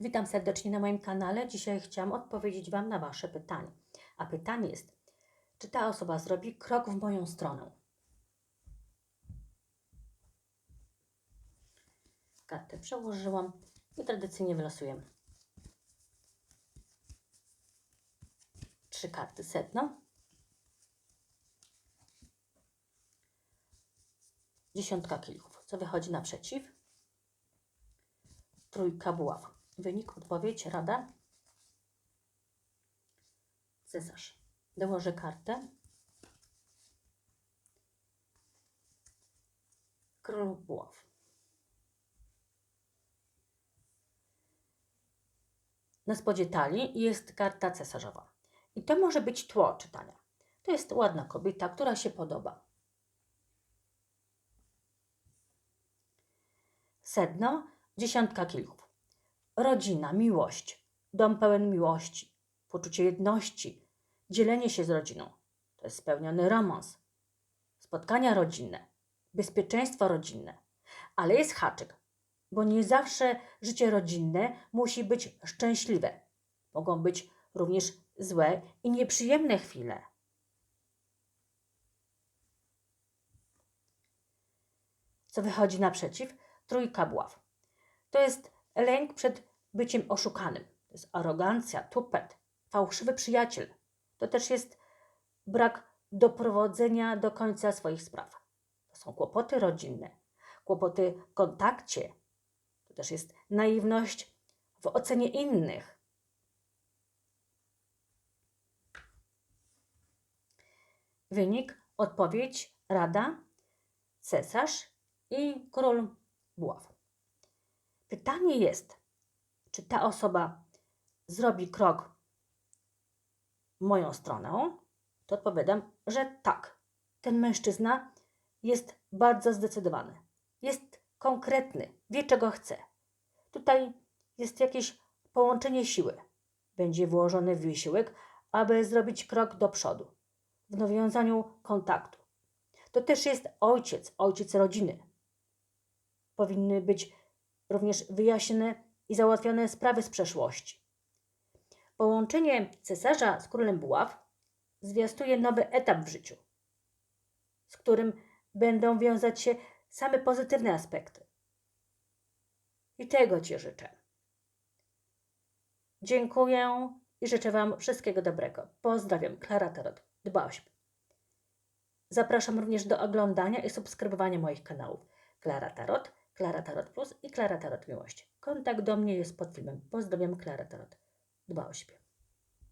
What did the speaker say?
Witam serdecznie na moim kanale. Dzisiaj chciałam odpowiedzieć Wam na Wasze pytanie. A pytanie jest, czy ta osoba zrobi krok w moją stronę? Kartę przełożyłam i tradycyjnie wylosuję trzy karty sedno, dziesiątka kielichów, co wychodzi naprzeciw, trójka buław. Wynik, odpowiedź, rada. Cesarz. Dołożę kartę. Król buław. Na spodzie talii jest karta cesarzowa. I to może być tło czytania. To jest ładna kobieta, która się podoba. Sedno, dziesiątka kielichów. Rodzina, miłość, dom pełen miłości, poczucie jedności, dzielenie się z rodziną. To jest spełniony romans. Spotkania rodzinne, bezpieczeństwo rodzinne. Ale jest haczyk, bo nie zawsze życie rodzinne musi być szczęśliwe. Mogą być również złe i nieprzyjemne chwile. Co wychodzi naprzeciw? Trójka buław. To jest lęk przed byciem oszukanym. To jest arogancja, tupet, fałszywy przyjaciel. To też jest brak doprowadzenia do końca swoich spraw. To są kłopoty rodzinne, kłopoty w kontakcie. To też jest naiwność w ocenie innych. Wynik, odpowiedź, rada, cesarz i król buław. Pytanie jest, czy ta osoba zrobi krok w moją stronę, to odpowiadam, że tak. Ten mężczyzna jest bardzo zdecydowany, jest konkretny, wie czego chce. Tutaj jest jakieś połączenie siły. Będzie włożony wysiłek, aby zrobić krok do przodu w nawiązaniu kontaktu. To też jest ojciec, ojciec rodziny. Powinny być również wyjaśnione i załatwione sprawy z przeszłości. Połączenie cesarza z królem buław zwiastuje nowy etap w życiu, z którym będą wiązać się same pozytywne aspekty. I tego Ci życzę. Dziękuję i życzę Wam wszystkiego dobrego. Pozdrawiam, Klara Tarot. Dba o siebie. Zapraszam również do oglądania i subskrybowania moich kanałów. Klara Tarot, Klara Tarot Plus i Klara Tarot Miłość. Kontakt do mnie jest pod filmem. Pozdrawiam, Klara Tarot. Dba o siebie.